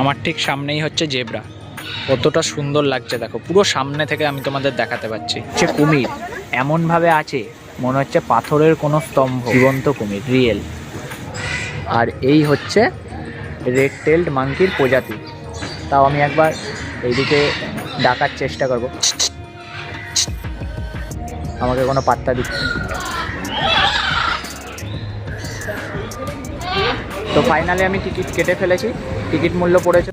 আমার ঠিক সামনেই হচ্ছে জেব্রা। কতটা সুন্দর লাগছে দেখো, পুরো সামনে থেকে আমি তোমাদের দেখাতে পাচ্ছি। হচ্ছে কুমির, এমনভাবে আছে, মনে হচ্ছে পাথরের কোনো স্তম্ভ, জীবন্ত কুমির রিয়েল আর এই হচ্ছে রেড টেল্ড মাংকির প্রজাতি। তাও আমি একবার এইদিকে ডাকার চেষ্টা করব। আমাকে কোনো পাত্তা দিচ্ছে তো ফাইনালি আমি টিকিট কেটে ফেলেছি। টিকিট মূল্য পড়েছে।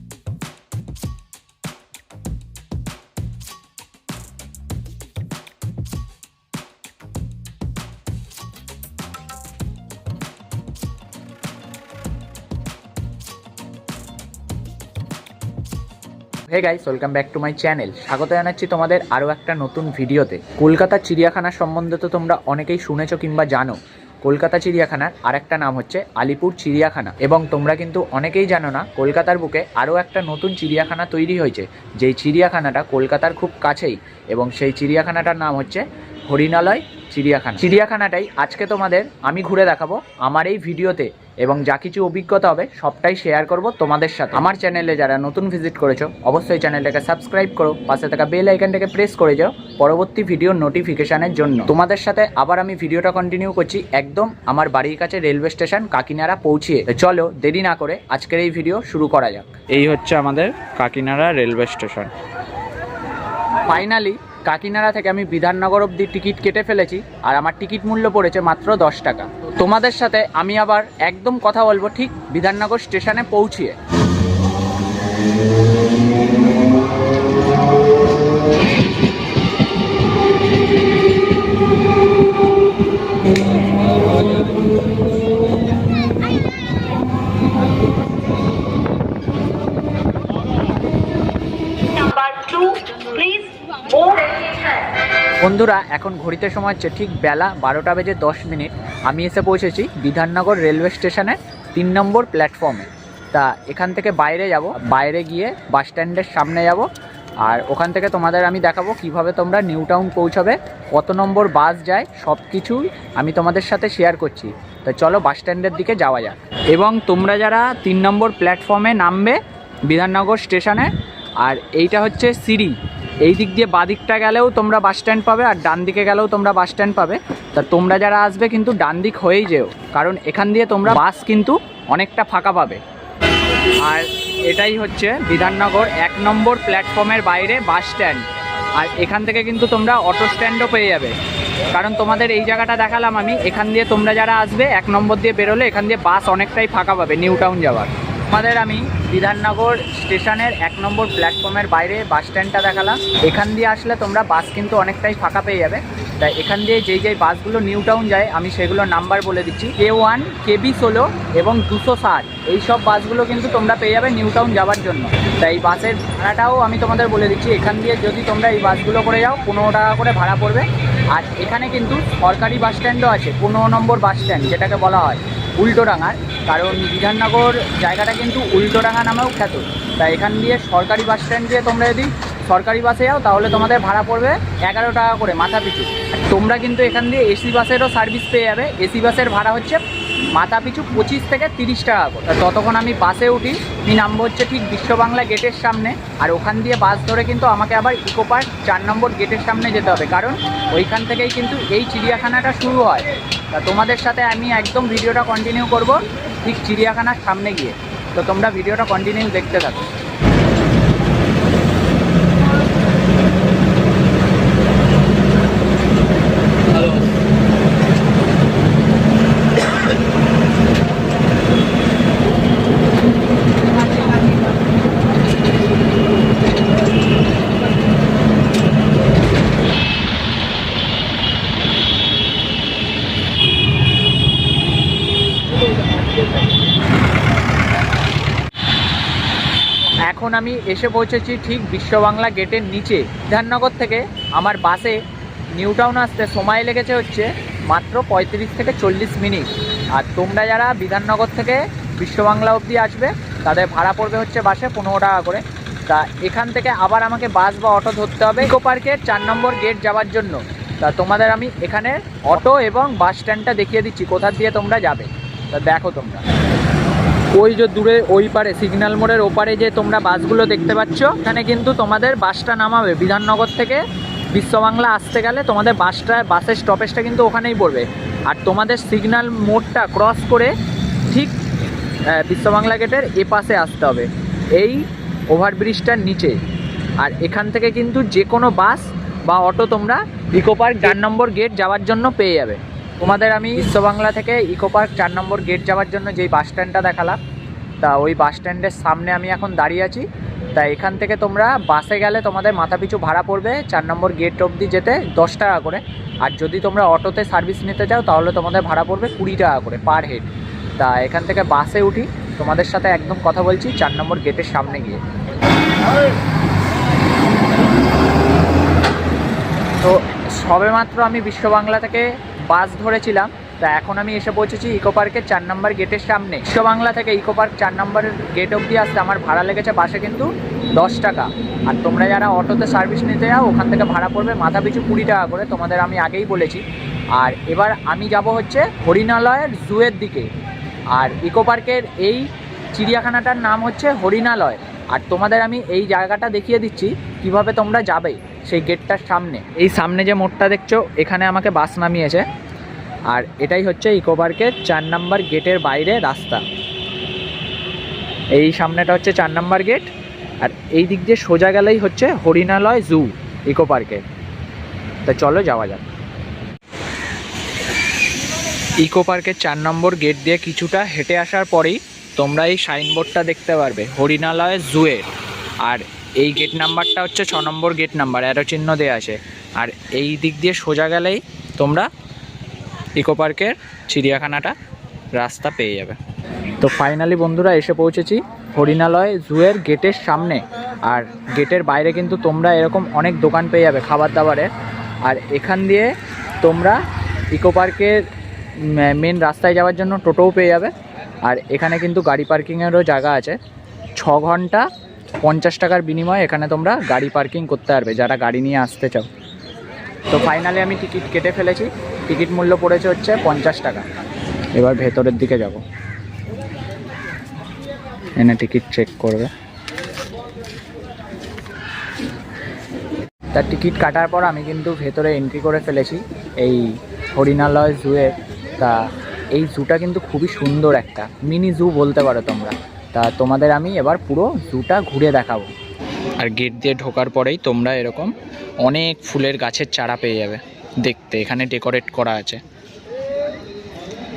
Hey guys welcome back to my channel স্বাগত জানাচ্ছি তোমাদের আরও একটা নতুন ভিডিওতে। কলকাতা চিড়িয়াখানা সম্বন্ধে তো তোমরা অনেকেই শুনেছো কিংবা জানো। কলকাতা চিড়িয়াখানার আরেকটা নাম হচ্ছে আলিপুর চিড়িয়াখানা। এবং তোমরা কিন্তু অনেকেই জানো না, কলকাতার বুকে আরও একটা নতুন চিড়িয়াখানা তৈরি হয়েছে। যেই চিড়িয়াখানাটা কলকাতার খুব কাছেই এবং সেই চিড়িয়াখানাটার নাম হচ্ছে হরিণালয় চিড়িয়াখানা। চিড়িয়াখানাটাই আজকে তোমাদের আমি ঘুরে দেখাবো আমার এই ভিডিওতে এবং যা কিছু অভিজ্ঞতা হবে সবটাই শেয়ার করব তোমাদের সাথে। আমার চ্যানেলে যারা নতুন ভিজিট করেছ অবশ্যই চ্যানেলটাকে সাবস্ক্রাইব করো পাশে থাকা বেল আইকনটাকে প্রেস করে যাও পরবর্তী ভিডিও নোটিফিকেশানের জন্য। তোমাদের সাথে আবার আমি ভিডিওটা কন্টিনিউ করছি একদম আমার বাড়ির কাছে রেলওয়ে স্টেশন কাকিনাড়া পৌঁছিয়ে। চলো দেরি না করে আজকের এই ভিডিও শুরু করা যাক। এই হচ্ছে আমাদের Kakinara railway station finally Kakinara থেকে আমি বিধাননগর অব্দি টিকিট কেটে ফেলেছি আর আমার টিকিট মূল্য পড়েছে মাত্র দশ টাকা। তোমাদের সাথে আমি আবার একদম কথা বলব ঠিক বিধাননগর স্টেশনে পৌঁছিয়ে। বন্ধুরা, এখন ঘড়িতে সময় হচ্ছে ঠিক বেলা বারোটা বেজে দশ মিনিট। আমি এসে পৌঁছেছি বিধাননগর রেলওয়ে স্টেশনের তিন নম্বর প্ল্যাটফর্মে। তা এখান থেকে বাইরে যাব, বাইরে গিয়ে বাস স্ট্যান্ডের সামনে যাব, আর ওখান থেকে তোমাদের আমি দেখাবো কীভাবে তোমরা নিউ টাউন পৌঁছাবে, কত নম্বর বাস যায় সব কিছুই আমি তোমাদের সাথে শেয়ার করছি। তো চলো বাস স্ট্যান্ডের দিকে যাওয়া যাক। এবং তোমরা যারা তিন নম্বর প্ল্যাটফর্মে নামবে বিধাননগর স্টেশনে, আর এইটা হচ্ছে সিঁড়ি। এই দিক দিয়ে বাদিকটা গেলেও তোমরা বাস স্ট্যান্ড পাবে আর ডান দিকে গেলেও তোমরা বাস স্ট্যান্ড পাবে। তা তোমরা যারা আসবে কিন্তু ডান দিক হয়েই যেও, কারণ এখান দিয়ে তোমরা বাস কিন্তু অনেকটা ফাঁকা পাবে। আর এটাই হচ্ছে বিধাননগর এক নম্বর প্ল্যাটফর্মের বাইরে বাস স্ট্যান্ড। আর এখান থেকে কিন্তু তোমরা অটো স্ট্যান্ডও পেয়ে যাবে। কারণ তোমাদের এই জায়গাটা দেখালাম আমি, এখান দিয়ে তোমরা যারা আসবে, এক নম্বর দিয়ে বেরোলে এখান দিয়ে বাস অনেকটাই ফাঁকা পাবে, নিউ টাউন যাওয়ার। তোমাদের আমি বিধাননগর স্টেশনের এক নম্বর প্ল্যাটফর্মের বাইরে বাস স্ট্যান্ডটা দেখালাম। এখান দিয়ে আসলে তোমরা বাস কিন্তু অনেকটাই ফাঁকা পেয়ে যাবে। তাই এখান দিয়ে যেই যেই বাসগুলো নিউ টাউন যায়, আমি সেগুলোর নাম্বার বলে দিচ্ছি। কে ওয়ান কেবি ষোলো এবং দুশো ষাট। এই সব বাসগুলো কিন্তু তোমরা পেয়ে যাবে নিউ টাউন যাওয়ার জন্য। তাই বাসের ভাড়াটাও আমি তোমাদের বলে দিচ্ছি। এখান দিয়ে যদি তোমরা এই বাসগুলো করে যাও, পনেরো টাকা করে ভাড়া পড়বে। আর এখানে কিন্তু সরকারি বাস স্ট্যান্ডও আছে, পনেরো নম্বর বাস স্ট্যান্ড, যেটাকে বলা হয়। উল্টোডাঙার কারণ বিধাননগর জায়গাটা কিন্তু উল্টোডাঙা নামেও খ্যাত। তাই এখান দিয়ে সরকারি বাস স্ট্যান্ড দিয়ে তোমরা যদি সরকারি বাসে যাও, তাহলে তোমাদের ভাড়া পড়বে এগারো টাকা করে মাথা পিছু তোমরা কিন্তু এখান দিয়ে এসি বাসেরও সার্ভিস পেয়ে যাবে। এসি বাসের ভাড়া হচ্ছে মাথা পিছু পঁচিশ থেকে তিরিশ টাকা করে। ততক্ষণ আমি বাসে উঠি, আমি নামবো হচ্ছে ঠিক বিশ্ব বাংলা গেটের সামনে। আর ওখান দিয়ে বাস ধরে কিন্তু আমাকে আবার ইকো পার্ক চার নম্বর গেটের সামনে যেতে হবে। কারণ ওইখান থেকেই কিন্তু এই চিড়িয়াখানাটা শুরু হয়। তা তোমাদের সাথে আমি একদম ভিডিওটা কন্টিনিউ করব, ঠিক চিড়িয়াখানার সামনে গিয়ে। তো তোমরা ভিডিওটা কন্টিনিউ দেখতে থাকো এখন আমি এসে পৌঁছেছি ঠিক বিশ্ববাংলা গেটের নিচে। বিধাননগর থেকে আমার বাসে নিউ টাউন আসতে সময় লেগেছে হচ্ছে মাত্র পঁয়ত্রিশ থেকে চল্লিশ মিনিট। আর তোমরা যারা বিধাননগর থেকে বিশ্ব বাংলা অবধি আসবে, তাদের ভাড়া পড়বে হচ্ছে বাসে পনেরো টাকা করে। তা এখান থেকে আবার আমাকে বাস বা অটো ধরতে হবে। ইকো পার্কের চার নম্বর গেট যাওয়ার জন্য। তা তোমাদের আমি এখানে অটো এবং বাস স্ট্যান্ডটা দেখিয়ে দিচ্ছি কোথা দিয়ে তোমরা যাবে। তা দেখো তোমরা। ওই যে দূরে, ওই পারে, সিগন্যাল মোড়ের ওপারে যে তোমরা বাসগুলো দেখতে পাচ্ছ, এখানে কিন্তু তোমাদের বাসটা নামাবে। বিধাননগর থেকে বিশ্ববাংলা আসতে গেলে তোমাদের বাসটা, বাসের স্টপেজটা কিন্তু ওখানেই পড়বে। আর তোমাদের সিগন্যাল মোড়টা ক্রস করে ঠিক বিশ্ববাংলা গেটের এ পাশে আসতে হবে। এই ওভারব্রিজটার নিচে। আর এখান থেকে কিন্তু যে কোনো বাস বা অটো তোমরা ইকো পার্ক চার নম্বর গেট যাওয়ার জন্য পেয়ে যাবে। তোমাদের আমি বিশ্ববাংলা থেকে ইকো পার্ক চার নম্বর গেট যাওয়ার জন্য যেই বাস স্ট্যান্ডটা দেখালাম, তা ওই বাস স্ট্যান্ডের সামনে আমি এখন দাঁড়িয়ে আছি। তা এখান থেকে তোমরা বাসে গেলে তোমাদের মাথা পিছু ভাড়া পড়বে চার নম্বর গেট অবধি যেতে দশ টাকা করে। আর যদি তোমরা অটোতে সার্ভিস নিতে চাও, তাহলে তোমাদের ভাড়া পড়বে কুড়ি টাকা করে পার হেড। তা এখান থেকে বাসে উঠি, তোমাদের সাথে একদম কথা বলছি চার নম্বর গেটের সামনে গিয়ে। তো সবেমাত্র আমি বিশ্ববাংলা থেকে বাস ধরেছিলাম, তা এখন আমি এসে পৌঁছেছি ইকো পার্কের চার নম্বর গেটের সামনে। বিশ্ববাংলা থেকে ইকো পার্ক চার নম্বর গেট অব্দি আসতে আমার ভাড়া লেগেছে বাসে কিন্তু দশ টাকা। আর তোমরা যারা অটোতে সার্ভিস নিতে যাও, ওখান থেকে ভাড়া পড়বে মাথা পিছু কুড়ি টাকা করে, তোমাদের আমি আগেই বলেছি। আর এবার আমি যাব হচ্ছে হরিণালয়ের জুয়ের দিকে। আর ইকো পার্কের এই চিড়িয়াখানাটার নাম হচ্ছে হরিণালয়। আর তোমাদের আমি এই জায়গাটা দেখিয়ে দিচ্ছি, কীভাবে তোমরা যাবে। সেই গেটটার সামনে। এই সামনে যে মোড়টা দেখছ, এখানে আমাকে বাস নামিয়েছে। আর এটাই হচ্ছে ইকো পার্কের চার নাম্বার গেটের বাইরে রাস্তা। এই সামনেটা হচ্ছে চার নাম্বার গেট, আর এই দিক দিয়ে সোজা গেলেই হচ্ছে হরিণালয় জু ইকো পার্কের তা চলো যাওয়া যাক। ইকো পার্কের চার নম্বর গেট দিয়ে কিছুটা হেঁটে আসার পরেই তোমরা এই সাইনবোর্ডটা দেখতে পারবে, হরিণালয় জুয়ের। আর এই গেট নাম্বারটা হচ্ছে ছ নম্বর গেট নাম্বার অ্যারো চিহ্ন দেওয়া আছে। আর এই দিক দিয়ে সোজা গেলেই তোমরা ইকো পার্কের চিড়িয়াখানাটা রাস্তা পেয়ে যাবে। তো ফাইনালি বন্ধুরা এসে পৌঁছেছি হরিণালয় জুয়ের গেটের সামনে। আর গেটের বাইরে কিন্তু তোমরা এরকম অনেক দোকান পেয়ে যাবে খাবার দাবারের আর এখান দিয়ে তোমরা ইকো পার্কের মেন রাস্তায় যাওয়ার জন্য টোটোও পেয়ে যাবে। আর এখানে কিন্তু গাড়ি পার্কিংয়েরও জায়গা আছে। ছ ঘণ্টা পঞ্চাশ টাকার বিনিময়ে এখানে তোমরা গাড়ি পার্কিং করতে পারবে, যারা গাড়ি নিয়ে আসতে চাও। তো ফাইনালি আমি টিকিট কেটে ফেলেছি। টিকিট মূল্য পড়েছে হচ্ছে পঞ্চাশ টাকা। এবার ভেতরের দিকে যাব। এনে টিকিট চেক করবে। তার টিকিট কাটার পর আমি কিন্তু ভেতরে এন্ট্রি করে ফেলেছি এই হরিণালয় জুয়ের তা এই জুটা কিন্তু খুবই সুন্দর একটা মিনি জু বলতে পারো তোমরা। তা তোমাদের আমি এবার পুরো জুটা ঘুরে দেখাবো। আর গেট দিয়ে ঢোকার পরেই তোমরা এরকম অনেক ফুলের গাছের চারা পেয়ে যাবে দেখতে, এখানে ডেকোরেট করা আছে।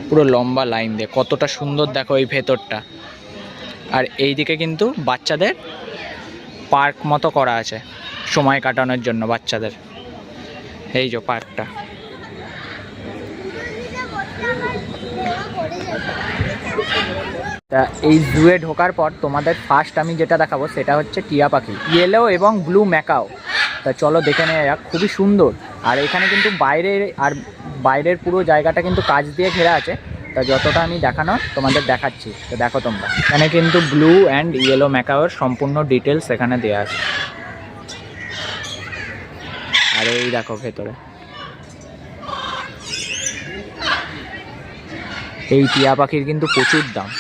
পুরো লম্বা লাইন দিয়ে, কতটা সুন্দর দেখো এই ভেতরটা। আর এই দিকে কিন্তু বাচ্চাদের পার্ক মতো করা আছে, সময় কাটানোর জন্য বাচ্চাদের। এই যে পার্কটা। তা এই জুয়ে ঢোকার পর তোমাদের ফার্স্ট আমি যেটা দেখাবো সেটা হচ্ছে টিয়া পাখি। ইয়েলো এবং ব্লু ম্যাকাও তা চলো দেখে নেওয়া যাক, খুবই সুন্দর। আর এখানে কিন্তু বাইরের আর বাইরের পুরো জায়গাটা কিন্তু কাজ দিয়ে ঘেরা আছে। তা যতটা আমি দেখানো, তোমাদের দেখাচ্ছি। তো দেখো তোমরা। এখানে কিন্তু ব্লু অ্যান্ড ইয়েলো ম্যাকাওয়ের সম্পূর্ণ ডিটেলস এখানে দেওয়া আছে। আর এই দেখো ভেতরে। এই টিয়া পাখির কিন্তু প্রচুর দাম।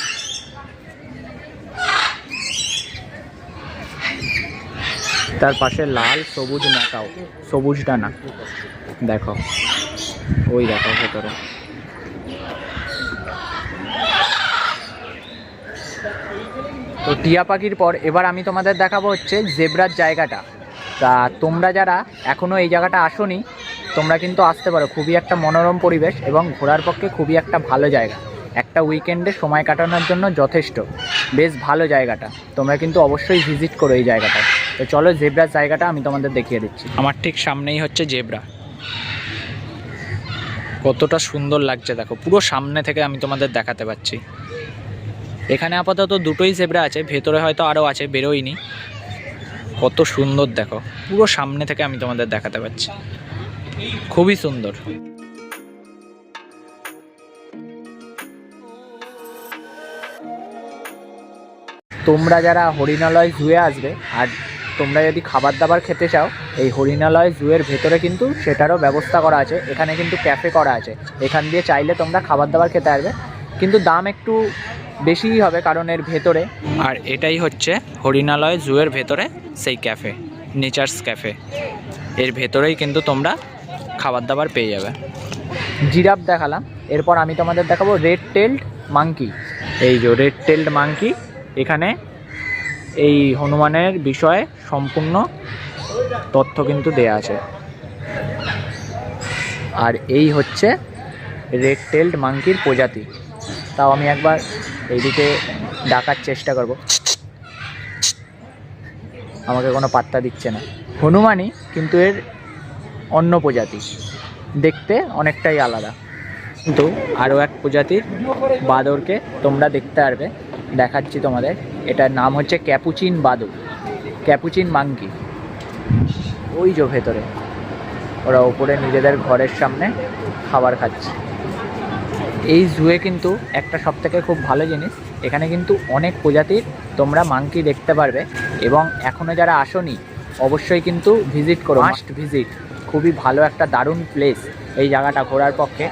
তার পাশে লাল সবুজ ম্যাকাও সবুজটা না দেখো, ওই দেখো ভেতরে। তো টিয়া পাখির পর এবার আমি তোমাদের দেখাবো হচ্ছে জেব্রার জায়গাটা। তা তোমরা যারা এখনও এই জায়গাটা আসোনি, তোমরা কিন্তু আসতে পারো। খুবই একটা মনোরম পরিবেশ এবং ঘোরার পক্ষে খুবই একটা ভালো জায়গা। একটা উইকেন্ডে সময় কাটানোর জন্য যথেষ্ট। বেশ ভালো জায়গাটা। তোমরা কিন্তু অবশ্যই ভিজিট করো এই জায়গাটা তো চলো জেব্রার জায়গাটা আমি তোমাদের দেখিয়ে দিচ্ছি। আমার ঠিক সামনেই হচ্ছে জেব্রা। কতটা সুন্দর লাগছে দেখো পুরো সামনে থেকে আমি তোমাদের দেখাতে পাচ্ছি। এখানে আপাতত দুটোই জেব্রা আছে ভেতরে হয়তো আরও আছে বেরোয়নি। কত সুন্দর দেখো পুরো সামনে থেকে আমি তোমাদের দেখাতে পাচ্ছি। খুবই সুন্দর। তোমরা যারা হরিণালয় জুয়ে আসবে আর তোমরা যদি খাবার দাবার খেতে চাও, এই হরিণালয় জুয়ের ভেতরে কিন্তু সেটারও ব্যবস্থা করা আছে। এখানে কিন্তু ক্যাফে করা আছে। এখান দিয়ে চাইলে তোমরা খাবার দাবার খেতে পারবে। কিন্তু দাম একটু বেশিই হবে কারণ এর ভেতরে। আর এটাই হচ্ছে হরিণালয় জুয়ের ভেতরে সেই ক্যাফে, নেচার্স ক্যাফে। এর ভেতরেই কিন্তু তোমরা খাবার দাবার পেয়ে যাবে। জিরাফ দেখালাম। এরপর আমি তোমাদের দেখাবো রেড টেল্ড মাঙ্কি এই যে রেড টেল্ড মাঙ্কি এখানে এই হনুমানের বিষয়ে সম্পূর্ণ তথ্য কিন্তু দেয়া আছে। আর এই হচ্ছে রেড টেল্ড মাঙ্কির প্রজাতি। তাও আমি একবার এইদিকে ডাকার চেষ্টা করব। আমাকে কোনো পাত্তা দিচ্ছে না। হনুমানই কিন্তু এর অন্য প্রজাতি। দেখতে অনেকটাই আলাদা। কিন্তু আরও এক প্রজাতির বাদরকে তোমরা দেখতে পারবে। দেখাচ্ছি তোমাদের। এটার নাম হচ্ছে ক্যাপুচিন বাদর। Capuchin monkey. ওই যে ভেতরে। ওরা ওপরে নিজেদের ঘরের সামনে খাবার খাচ্ছে। এই জুয়ে কিন্তু একটা সব থেকে খুব ভালো জিনিস, এখানে কিন্তু অনেক প্রজাতির তোমরা মাঙ্কি দেখতে পারবে এবং এখনও যারা আসনি, অবশ্যই কিন্তু ভিজিট করো। মাস্ট ভিজিট খুবই ভালো একটা দারুণ প্লেস এই জায়গাটা ঘোরার পক্ষে।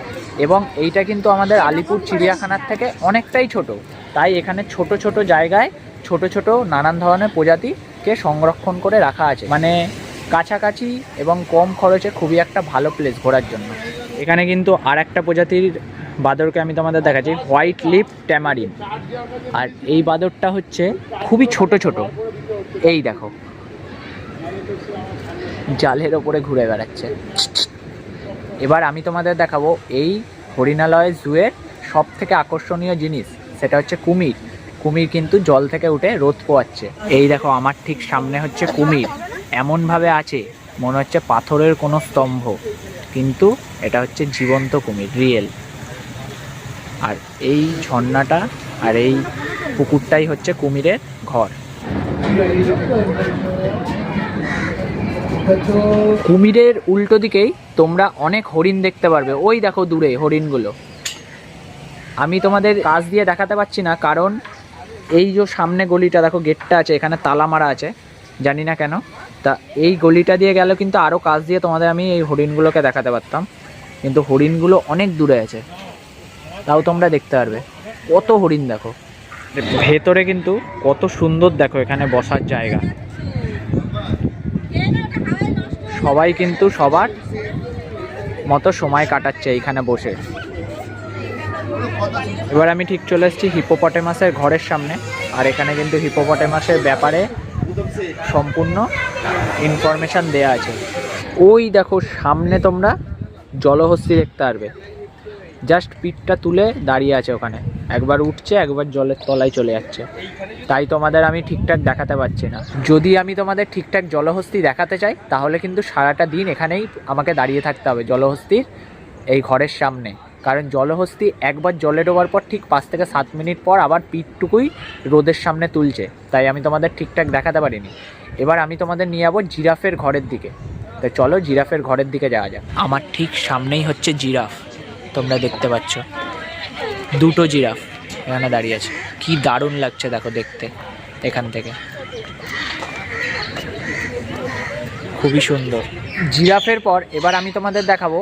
এবং এইটা কিন্তু আমাদের আলিপুর চিড়িয়াখানার থেকে অনেকটাই ছোট। তাই এখানে ছোট ছোট জায়গায় ছোট ছোট নানান ধরনের প্রজাতিকে সংরক্ষণ করে রাখা আছে। মানে কাছাকাছি এবং কম খরচে খুবই একটা ভালো প্লেস ঘোরার জন্য। এখানে কিন্তু আর একটা প্রজাতির বাদরকে আমি তোমাদের দেখাচ্ছি হোয়াইট লিপ ট্যামারিন আর এই বাদরটা হচ্ছে খুবই ছোট ছোট। এই দেখো। জালের ওপরে ঘুরে বেড়াচ্ছে। এবার আমি তোমাদের দেখাবো এই হরিণালয় জুয়ের সব থেকে আকর্ষণীয় জিনিস, সেটা হচ্ছে কুমির। কুমির কিন্তু জল থেকে উঠে রোদ পোয়াচ্ছে। এই দেখো, আমার ঠিক সামনে হচ্ছে কুমির। এমনভাবে আছে, মনে হচ্ছে পাথরের কোনো স্তম্ভ। কিন্তু এটা হচ্ছে জীবন্ত কুমির রিয়েল আর এই ঝর্ণাটা আর এই পুকুরটাই হচ্ছে কুমিরের ঘর। কুমিরের উল্টো দিকেই তোমরা অনেক হরিণ দেখতে পারবে। ওই দেখো দূরে হরিণগুলো। আমি তোমাদের কাজ দিয়ে দেখাতে পারছি না, কারণ এই যে সামনে গলিটা, দেখো গেটটা আছে, এখানে তালা মারা আছে, জানি না কেন। তা এই গলিটা দিয়ে গেলে কিন্তু আরও কাজ দিয়ে তোমাদের আমি এই হরিণগুলোকে দেখাতে পারতাম। কিন্তু হরিণগুলো অনেক দূরে আছে। তাও তোমরা দেখতে পারবে। কত হরিণ দেখো। ভেতরে কিন্তু কত সুন্দর দেখো এখানে বসার জায়গা। সবাই কিন্তু সবার মতো সময় কাটাচ্ছে এইখানে বসে। এবার আমি ঠিক চলে এসেছি হিপোপটেমাসের ঘরের সামনে, আর এখানে কিন্তু হিপোপটেমাসের ব্যাপারে সম্পূর্ণ ইনফরমেশান দেয়া আছে। ওই দেখো, সামনে তোমরা জলহস্তি দেখতে পারবে। জাস্ট পিঠটা তুলে দাঁড়িয়ে আছে ওখানে। একবার উঠছে, একবার জলের তলায় চলে যাচ্ছে। তাই তোমাদের আমি ঠিকঠাক দেখাতে পারছি না। যদি আমি তোমাদের ঠিকঠাক জলহস্তি দেখাতে চাই, তাহলে কিন্তু সারাটা দিন এখানেই আমাকে দাঁড়িয়ে থাকতে হবে জলহস্তির এই ঘরের সামনে। কারণ জলহস্তি একবার জলে ডোবার পর ঠিক পাঁচ থেকে সাত মিনিট পর আবার পিঠটুকুই রোদের সামনে তুলছে। তাই আমি তোমাদের ঠিকঠাক দেখাতে পারিনি। এবার আমি তোমাদের নিয়ে যাব জিরাফের ঘরের দিকে। তো চলো জিরাফের ঘরের দিকে যাওয়া যাক। আমার ঠিক সামনেই হচ্ছে জিরাফ। তোমরা দেখতে পাচ্ছ। দুটো জিরাফ এখানে দাঁড়িয়ে আছে। কি দারুণ লাগছে দেখো দেখতে এখান থেকে। খুবই সুন্দর। জিরাফের পর এবার আমি তোমাদের দেখাবো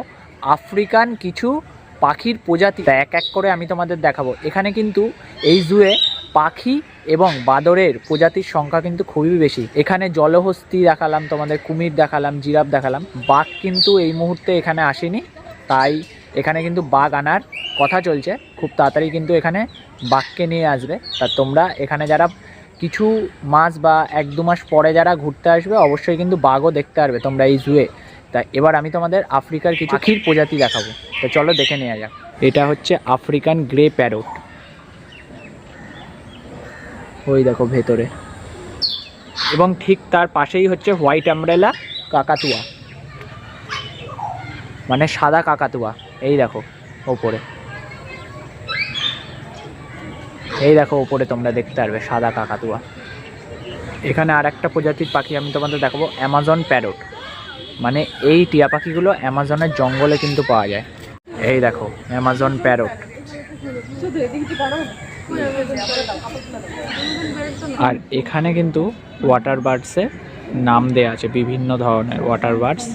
আফ্রিকান কিছু পাখির প্রজাতি। এক এক করে আমি তোমাদের দেখাবো। এখানে কিন্তু এই জুয়ে পাখি এবং বাদরের প্রজাতির সংখ্যা কিন্তু খুবই বেশি। এখানে জলহস্তি দেখালাম তোমাদের, কুমির দেখালাম, জিরাফ দেখালাম। বাঘ কিন্তু এই মুহূর্তে এখানে আসেনি। তাই এখানে কিন্তু বাঘ আনার কথা চলছে। খুব তাড়াতাড়ি কিন্তু এখানে বাঘকে নিয়ে আসবে। তা তোমরা এখানে যারা কিছু মাস বা এক দু মাস পরে যারা ঘুরতে আসবে, অবশ্যই কিন্তু বাঘও দেখতে পারবে তোমরা এই জুয়ে। তা এবার আমি তোমাদের আফ্রিকার কিছু ক্ষীর প্রজাতি দেখাবো। তো চলো দেখে নেওয়া যাক। এটা হচ্ছে আফ্রিকান গ্রে প্যারোট। ওই দেখো ভেতরে। এবং ঠিক তার পাশেই হচ্ছে হোয়াইট অ্যাম্ব্রেলা কাকাতুয়া। মানে সাদা কাকাতুয়া। এই দেখো ওপরে। এই দেখো ওপরে তোমরা দেখতে পারবে সাদা কাকাতুয়া। এখানে আর একটা প্রজাতির পাখি আমি তোমাদের দেখাবো অ্যামাজন প্যারোট। মানে এই টিয়া পাখিগুলো অ্যামাজনের জঙ্গলে কিন্তু পাওয়া যায়। এই দেখো, অ্যামাজন প্যারোট আর এখানে কিন্তু ওয়াটার বার্ডসে নাম দেয়া আছে, বিভিন্ন ধরনের ওয়াটার বার্ডস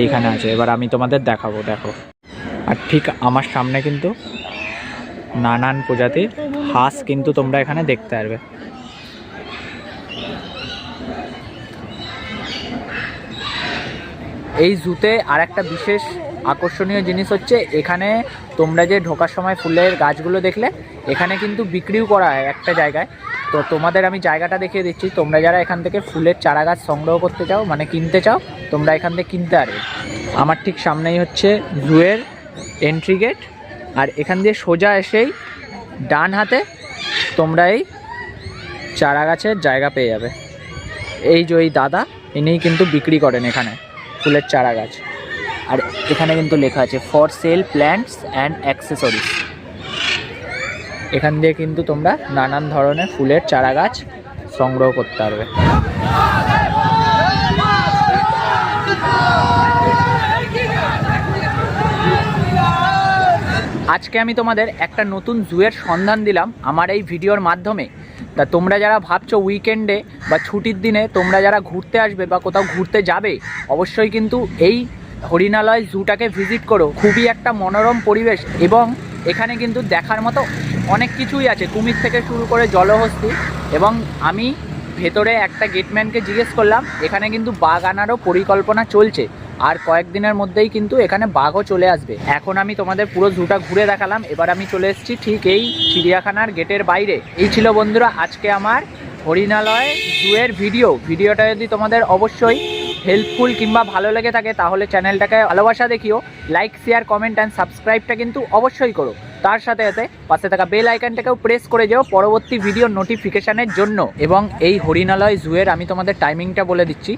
এইখানে আছে। এবার আমি তোমাদের দেখাবো, দেখো। আর ঠিক আমার সামনে কিন্তু নানান প্রজাতির হাঁস কিন্তু তোমরা এখানে দেখতে পারবে। এই জুতে আর একটা বিশেষ আকর্ষণীয় জিনিস হচ্ছে এখানে তোমরা যে ঢোকার সময় ফুলের গাছগুলো দেখলে, এখানে কিন্তু বিক্রিও করা হয় একটা জায়গায়। তো তোমাদের আমি জায়গাটা দেখিয়ে দিচ্ছি। তোমরা যারা এখান থেকে ফুলের চারা গাছ সংগ্রহ করতে চাও মানে কিনতে চাও, তোমরা এখান থেকে কিনতে পারবে। আমার ঠিক সামনেই হচ্ছে জুয়ের এন্ট্রি গেট আর এখান দিয়ে সোজা এসেই ডান হাতে তোমরা এই চারা গাছের জায়গা পেয়ে যাবে। এই যে ওই দাদা, ইনিই কিন্তু বিক্রি করেন এখানে। ফুলের চারা গাছ। আর এখানে কিন্তু লেখা আছে for sale plants and accessories এখান দিয়ে কিন্তু তোমরা নানান ধরনের ফুলের চারা গাছ সংগ্রহ করতে পারবে। আজকে আমি তোমাদের একটা নতুন জুয়ের সন্ধান দিলাম। আমার এই ভিডিওর মাধ্যমে তা তোমরা যারা ভাবছ উইকেন্ডে বা ছুটির দিনে তোমরা যারা ঘুরতে আসবে বা কোথাও ঘুরতে যাবে, অবশ্যই কিন্তু এই হরিণালয় জুটাকে ভিজিট করো। খুবই একটা মনোরম পরিবেশ এবং এখানে কিন্তু দেখার মতো অনেক কিছুই আছে। কুমির থেকে শুরু করে জলহস্তি এবং আমি ভেতরে একটা গেটম্যানকে জিজ্ঞেস করলাম, এখানে কিন্তু বাঘ আনারও পরিকল্পনা চলছে। আর কয়েকদিনের মধ্যেই কিন্তু এখানে বাঘও চলে আসবে। এখন আমি তোমাদের পুরো জুটা ঘুরে দেখালাম। এবার আমি চলে এসেছি ঠিক এই চিড়িয়াখানার গেটের বাইরে। এই ছিল বন্ধুরা আজকে আমার হরিণালয় জুয়ের ভিডিও। ভিডিওটা যদি তোমাদের অবশ্যই হেল্পফুল কিংবা ভালো লেগে থাকে, তাহলে চ্যানেলটাকে ভালোবাসা দেখিও। লাইক শেয়ার কমেন্ট অ্যান্ড সাবস্ক্রাইবটা কিন্তু অবশ্যই করো। তার সাথে সাথে পাশে থাকা বেল আইকনটাকেও প্রেস করে যেও পরবর্তী ভিডিও নোটিফিকেশানের জন্য। এবং এই হরিণালয় জুয়ের আমি তোমাদের টাইমিংটা বলে দিচ্ছি,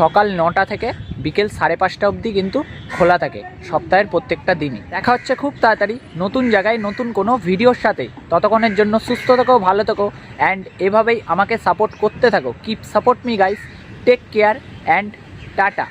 সকাল নটা থেকে বিকেল সাড়ে পাঁচটা অবধি কিন্তু খোলা থাকে, সপ্তাহের প্রত্যেকটা দিনই। দেখা হচ্ছে খুব তাড়াতাড়ি নতুন জায়গায় নতুন কোনো ভিডিওর সাথে। ততক্ষণের জন্য সুস্থ থেকো, ভালো থেকো অ্যান্ড এভাবেই আমাকে সাপোর্ট করতে থাকো। Keep support me guys take care and tata